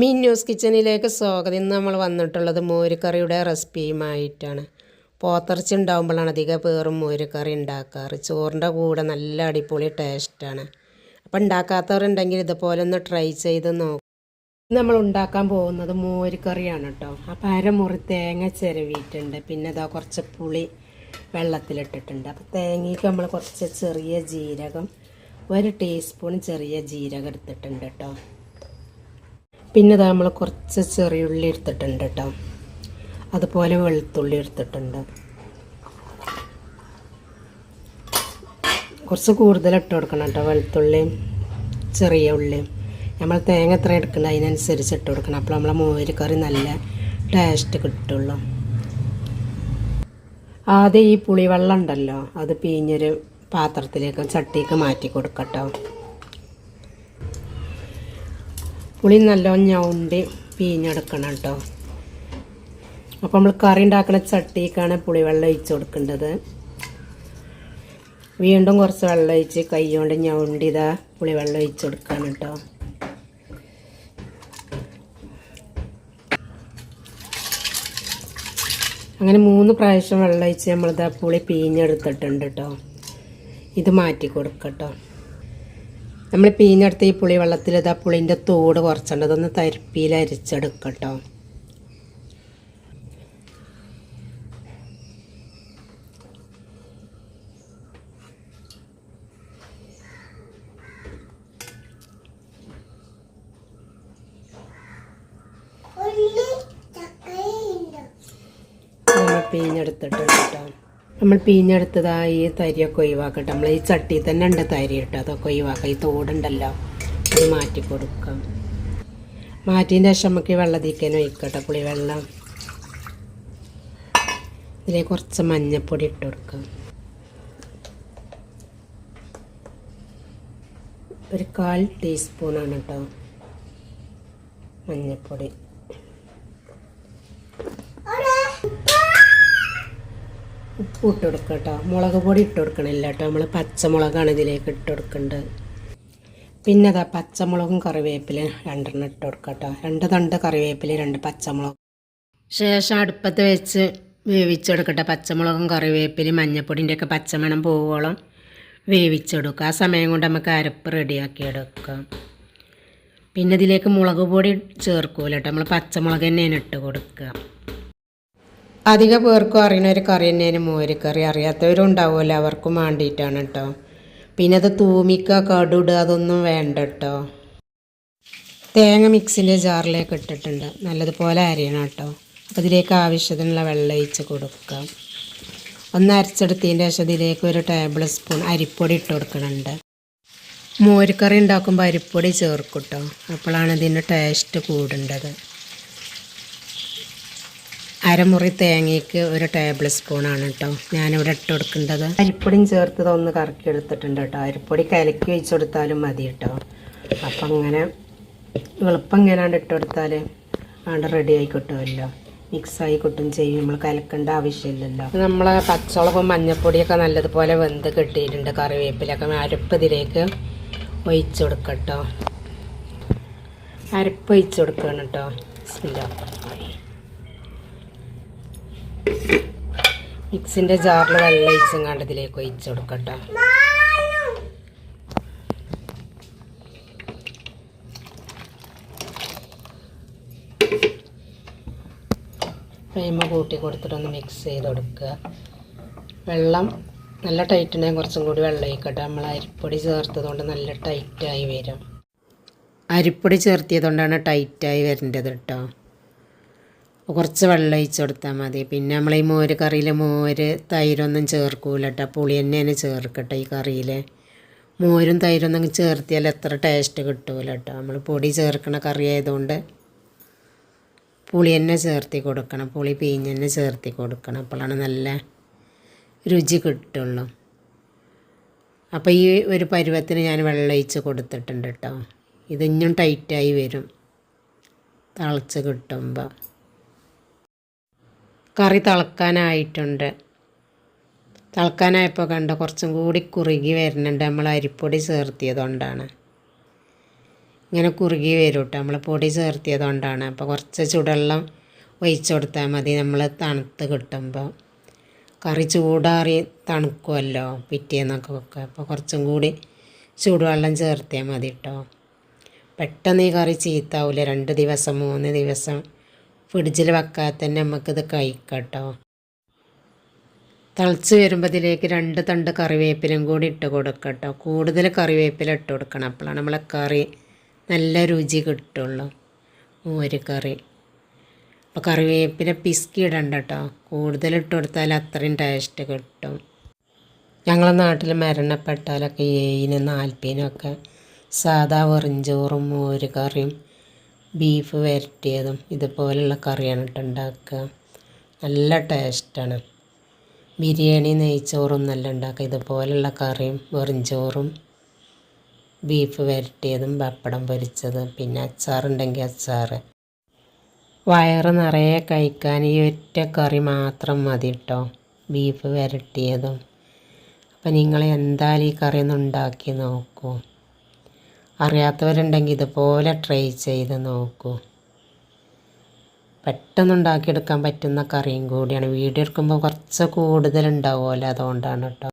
മീൻ news കിച്ചണിലേക്ക് സ്വാഗതം. ഇന്ന് നമ്മൾ വന്നിട്ടുള്ളത് മോരുകറിയുടെ റെസിപ്പിയുമായിട്ടാണ്. പോത്തിറച്ചി ഉണ്ടാകുമ്പോഴാണ് അധികം പേറും മോരുകറി ഉണ്ടാക്കാറ്. ചോറിന്റെ കൂടെ നല്ല അടിപൊളി ടേസ്റ്റാണ്. അപ്പോൾ ഉണ്ടാക്കാത്തവരുണ്ടെങ്കിൽ ഇതുപോലെ ഒന്ന് ട്രൈ ചെയ്ത് നോക്കും. നമ്മൾ ഉണ്ടാക്കാൻ പോകുന്നത് മോരുകറിയാണ് കേട്ടോ. അപ്പോൾ അരമുറി തേങ്ങ ചിരവിയിട്ടുണ്ട്. പിന്നെ ഇതാ കുറച്ച് പുളി വെള്ളത്തിലിട്ടിട്ടുണ്ട്. അപ്പോൾ തേങ്ങയ്ക്ക് നമ്മൾ കുറച്ച് ചെറിയ ജീരകം ഒരു ടീസ്പൂൺ ചെറിയ ജീരകം എടുത്തിട്ടുണ്ട് കേട്ടോ. പിന്നെ നമ്മൾ കുറച്ച് ചെറിയുള്ളി എടുത്തിട്ടുണ്ട് കേട്ടോ അതുപോലെ വെളുത്തുള്ളി എടുത്തിട്ടുണ്ട്. കുറച്ച് കൂടുതൽ ഇട്ട് കൊടുക്കണം കേട്ടോ വെളുത്തുള്ളിയും ചെറിയ ഉള്ളിയും നമ്മൾ തേങ്ങ എത്ര എടുക്കണം അതിനനുസരിച്ച് ഇട്ട് കൊടുക്കണം. അപ്പോൾ നമ്മളെ മോര് കറി നല്ല ടേസ്റ്റ് കിട്ടുള്ളൂ. ആദ്യം ഈ പുളിവെള്ളം ഉണ്ടല്ലോ അത് പിഞ്ഞൊരു പാത്രത്തിലേക്ക് ചട്ടിക്ക് മാറ്റി കൊടുക്കട്ടോ. പുളി നല്ലോണം ഞൗണ്ടി പീഞ്ഞെടുക്കണം കേട്ടോ. അപ്പോൾ നമ്മൾ കറി ഉണ്ടാക്കുന്ന ചട്ടിക്കാണ് പുളിവെള്ളം ഒഴിച്ച് കൊടുക്കേണ്ടത്. വീണ്ടും കുറച്ച് വെള്ളം ഒഴിച്ച് കൈ കൊണ്ട് ഞൗണ്ടി ഇതാ പുളിവെള്ളം ഒഴിച്ച് കൊടുക്കണം കേട്ടോ. അങ്ങനെ മൂന്ന് പ്രാവശ്യം വെള്ളം ഒഴിച്ച് നമ്മളിതാ പുളി പീഞ്ഞെടുത്തിട്ടുണ്ട് കേട്ടോ. ഇത് മാറ്റി കൊടുക്കട്ടോ. നമ്മൾ പിഴിഞ്ഞെടുത്ത ഈ പുളി വെള്ളത്തിൽ ഇതാ പുളിന്റെ തോട് കുറച്ചുണ്ട് അതൊന്ന് തരിപ്പിയിൽ അരിച്ചെടുക്കട്ടോ. നമ്മൾ പിഴിഞ്ഞെടുത്തിട്ടുണ്ട് കേട്ടോ നമ്മൾ പിഞ്ഞെടുത്തതായി ഈ തരിയൊക്കെ ഒഴിവാക്കട്ടെ. നമ്മൾ ഈ ചട്ടി തന്നെ ഉണ്ട് തരി കേട്ടോ. അതൊക്കെ ഒഴിവാക്കാം. ഈ തോടുണ്ടല്ലോ. അത് മാറ്റി കൊടുക്കാം. മാറ്റിയതിന്റെ ശേഷം നമുക്ക് ഈ വെള്ളത്തിക്കാൻ ഒഴിക്കട്ടെ. പുളിവെള്ളം. ഇതിലേക്ക് കുറച്ച് മഞ്ഞൾപ്പൊടി ഇട്ട് കൊടുക്കാം. ഒരു കാൽ ടീസ്പൂണാണ് കേട്ടോ മഞ്ഞൾപ്പൊടി ഉപ്പ് ഇട്ട് കൊടുക്കുക കേട്ടോ മുളക് പൊടി ഇട്ട് കൊടുക്കണില്ല കേട്ടോ നമ്മൾ പച്ചമുളകാണ് ഇതിലേക്ക് ഇട്ട് കൊടുക്കേണ്ടത് പിന്നെ അതാ പച്ചമുളകും കറിവേപ്പില രണ്ടെണ്ണം ഇട്ട് കൊടുക്കുക കേട്ടോ രണ്ട് തണ്ട് കറിവേപ്പില രണ്ട് പച്ചമുളക്. ശേഷം അടുപ്പത്ത് വെച്ച് വേവിച്ചെടുക്കട്ടെ. പച്ചമുളകും കറിവേപ്പിലും മഞ്ഞപ്പൊടിന്റെ ഒക്കെ പച്ചമണം പോവോളം വേവിച്ചെടുക്കുക. ആ സമയം കൊണ്ട് നമുക്ക് അരപ്പ് റെഡിയാക്കി എടുക്കാം പിന്നെ ഇതിലേക്ക് മുളക് പൊടി ചേർക്കൂല കേട്ടോ നമ്മൾ പച്ചമുളക് തന്നെയാണ് ഇട്ട് കൊടുക്കുക അധിക പേർക്കും അറിയുന്ന ഒരു കറി തന്നെയാണ് മോരുകറി. അറിയാത്തവരും ഉണ്ടാവുമല്ലോ അവർക്കും വേണ്ടിയിട്ടാണ് കേട്ടോ പിന്നെ അത് തൂമിക്കുക കടുടുക അതൊന്നും വേണ്ട കേട്ടോ തേങ്ങ മിക്സിന്റെ ജാറിലേക്ക് ഇട്ടിട്ടുണ്ട്. നല്ലതുപോലെ അരിയണം കേട്ടോ അപ്പോൾ ഇതിലേക്ക് ആവശ്യത്തിനുള്ള വെള്ളം ഒഴിച്ച് കൊടുക്കാം. ഒന്ന് അരച്ചെടുത്തതിന്റെ ശേഷം ഇതിലേക്ക് ഒരു ടേബിൾ സ്പൂൺ അരിപ്പൊടി ഇട്ട് കൊടുക്കുന്നുണ്ട് മോരുകറി ഉണ്ടാക്കുമ്പോൾ അരിപ്പൊടി ചേർക്കും കേട്ടോ അപ്പോഴാണ് ഇതിന്റെ ടേസ്റ്റ് കൂടേണ്ടത് അരമുറി തേങ്ങയ്ക്ക് ഒരു ടേബിൾ സ്പൂണാണ് കേട്ടോ. ഞാനിവിടെ ഇട്ട് കൊടുക്കേണ്ടത് അരിപ്പൊടിയും ചേർത്ത് ഒന്ന് കറക്കി എടുത്തിട്ടുണ്ട് കേട്ടോ. അരിപ്പൊടി കലക്കി വെച്ച് കൊടുത്താലും മതി കേട്ടോ. അപ്പം അങ്ങനെ എളുപ്പം ഇങ്ങനെയാണ്ട് ഇട്ട് കൊടുത്താൽ ആണ്ട് റെഡി ആയി കിട്ടുമല്ലോ. മിക്സായി കിട്ടും ചെയ്യും. നമ്മൾ കലക്കേണ്ട ആവശ്യമില്ലല്ലോ. നമ്മൾ പച്ചമുളകും മഞ്ഞപ്പൊടിയൊക്കെ നല്ലതുപോലെ വെന്ത് കിട്ടിയിട്ടുണ്ട്. കറിവേപ്പിലൊക്കെ അരപ്പ് ഇതിലേക്ക് ഒഴിച്ചു കൊടുക്കട്ടോ അരപ്പ് ഒഴിച്ചു കൊടുക്കണം കേട്ടോ. മിക്സിന്റെ ജാറിൽ വെള്ളം ഒഴിച്ചും കണ്ട് ഇതിലേക്ക് ഒഴിച്ചു കൊടുക്കട്ടെ. ഫ്ലെയിമ കൂട്ടി കൊടുത്തിട്ടൊന്ന് മിക്സ് ചെയ്ത് കൊടുക്കുക. വെള്ളം നല്ല ടൈറ്റുണ്ടെങ്കിൽ കുറച്ചും കൂടി വെള്ളം ഒഴിക്കട്ടെ. നമ്മൾ അരിപ്പൊടി ചേർത്തതുകൊണ്ട് നല്ല ടൈറ്റായി വരും. അരിപ്പൊടി ചേർത്തിയതുകൊണ്ടാണ് ടൈറ്റായി വരേണ്ടത് കേട്ടോ. കുറച്ച് വെള്ളം ഒഴിച്ച് കൊടുത്താൽ മതി. പിന്നെ നമ്മൾ ഈ മോര് കറിയിൽ മോര് തൈരൊന്നും ചേർക്കൂല കേട്ടോ പുളി തന്നെയാണ് ചേർക്കട്ടെ ഈ കറിയിൽ മോരും തൈരൊന്നും ചേർത്തിയാൽ എത്ര ടേസ്റ്റ് കിട്ടൂല കേട്ടോ നമ്മൾ പൊടി ചേർക്കണ കറി ആയതുകൊണ്ട് പുളി തന്നെ ചേർത്തി കൊടുക്കണം. പുളി പീഞ്ഞ് തന്നെ ചേർത്തി കൊടുക്കണം. അപ്പോഴാണ് നല്ല രുചി കിട്ടുള്ളൂ. അപ്പോൾ ഈ ഒരു പരുവത്തിന് ഞാൻ വെള്ളം ഒഴിച്ച് കൊടുത്തിട്ടുണ്ട് കേട്ടോ ഇതിഞ്ഞും ടൈറ്റായി വരും. തിളച്ച് കിട്ടുമ്പോൾ കറി തിളക്കാനായിട്ടുണ്ട്. തിളക്കാനായപ്പോൾ കണ്ട കുറച്ചും കൂടി കുറുകി വരുന്നുണ്ട്. നമ്മൾ അരിപ്പൊടി ചേർത്തിയതുകൊണ്ടാണ്. ഇങ്ങനെ കുറുകി വരും കേട്ടോ നമ്മൾ പൊടി ചേർത്തിയത് കൊണ്ടാണ് അപ്പോൾ കുറച്ച് ചുടുവെള്ളം ഒഴിച്ചു കൊടുത്താൽ മതി. നമ്മൾ തണുത്ത് കിട്ടുമ്പോൾ കറി ചൂടാറി തണുക്കുമല്ലോ പിറ്റേന്നൊക്കെ അപ്പോൾ കുറച്ചും കൂടി ചൂടുവെള്ളം ചേർത്തിയാൽ മതി കേട്ടോ പെട്ടെന്ന് ഈ കറി ചീത്താവില്ല രണ്ട് ദിവസം മൂന്ന് ദിവസം ഫ്രിഡ്ജിൽ വെക്കാതെ തന്നെ നമുക്കിത് കഴിക്കട്ടോ. കേട്ടോ തിളച്ച് വരുമ്പോൾ ഇതിലേക്ക് രണ്ട് തണ്ട് കറിവേപ്പിലും കൂടി ഇട്ട് കൊടുക്കട്ടോ. കേട്ടോ കൂടുതൽ കറിവേപ്പില ഇട്ട് കൊടുക്കണം. അപ്പോഴാണ് നമ്മളെ കറി നല്ല രുചി കിട്ടുള്ളൂ. മോര് കറി. അപ്പോൾ കറിവേപ്പില പിസ്കി ഇടണ്ട കേട്ടോ കൂടുതൽ ഇട്ട് കൊടുത്താൽ അത്രയും ടേസ്റ്റ് കിട്ടും. ഞങ്ങളെ നാട്ടിൽ മരണപ്പെട്ടാലൊക്കെ ഏഴിനും നാൽപ്പതിനും ഒക്കെ സാധാ വെറിഞ്ചോറും മോര് കറിയും ബീഫ് വരട്ടിയതും ഇതുപോലെയുള്ള കറിയാണ് കേട്ടോ ഉണ്ടാക്കുക. നല്ല ടേസ്റ്റാണ്. ബിരിയാണി നെയ്ച്ചോറും നല്ല ഉണ്ടാക്കുക. ഇതുപോലുള്ള കറിയും വെറിഞ്ചോറും ബീഫ് വരട്ടിയതും പപ്പടം പൊരിച്ചത് പിന്നെ അച്ചാറുണ്ടെങ്കിൽ അച്ചാർ. വയറ് നിറയെ കഴിക്കാൻ ഈ ഒറ്റ കറി മാത്രം മതി കേട്ടോ. ബീഫ് വരട്ടിയതും. അപ്പം നിങ്ങൾ എന്തായാലും ഈ കറി ഒന്ന് ഉണ്ടാക്കി നോക്കൂ. അറിയാത്തവരുണ്ടെങ്കിൽ ഇതുപോലെ ട്രൈ ചെയ്ത് നോക്കൂ. പെട്ടെന്ന് ഉണ്ടാക്കിയെടുക്കാൻ പറ്റുന്ന കറിയും കൂടിയാണ്. വീഡിയോ എടുക്കുമ്പോൾ കുറച്ച് കൂടുതലുണ്ടാവുമല്ലോ അതുകൊണ്ടാണ് കേട്ടോ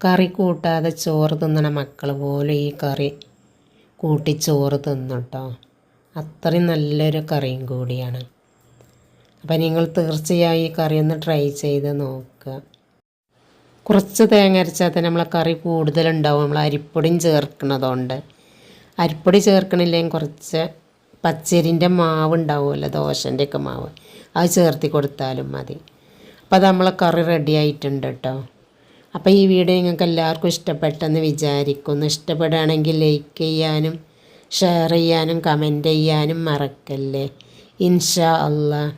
കറി കൂട്ടാതെ ചോറ് തിന്നണ മക്കൾ പോലും ഈ കറി കൂട്ടി ചോറ് തിന്നും അത്രയും നല്ലൊരു കറിയും കൂടിയാണ്. അപ്പം നിങ്ങൾ തീർച്ചയായും ഈ കറി ഒന്ന് ട്രൈ ചെയ്ത് നോക്കുക. കുറച്ച് തേങ്ങ അരച്ചാൽ തന്നെ നമ്മളെ കറി കൂടുതലുണ്ടാവും നമ്മൾ അരിപ്പൊടിയും ചേർക്കണതുകൊണ്ട് അരിപ്പൊടി ചേർക്കണില്ലെങ്കിൽ കുറച്ച് പച്ചരിന്റെ മാവ് ഉണ്ടാവുമല്ലോ ദോശന്റെയൊക്കെ മാവ്. അത് ചേർത്തി കൊടുത്താലും മതി. അപ്പോൾ അത് നമ്മളെ കറി റെഡി ആയിട്ടുണ്ട് കേട്ടോ അപ്പോൾ ഈ വീഡിയോ നിങ്ങൾക്ക് എല്ലാവർക്കും ഇഷ്ടപ്പെട്ടെന്ന് വിചാരിക്കുന്നു. ഇഷ്ടപ്പെടുകയാണെങ്കിൽ ലൈക്ക് ചെയ്യാനും ഷെയർ ചെയ്യാനും കമന്റ് ചെയ്യാനും മറക്കല്ലേ. ഇൻഷാ അള്ളാഹ്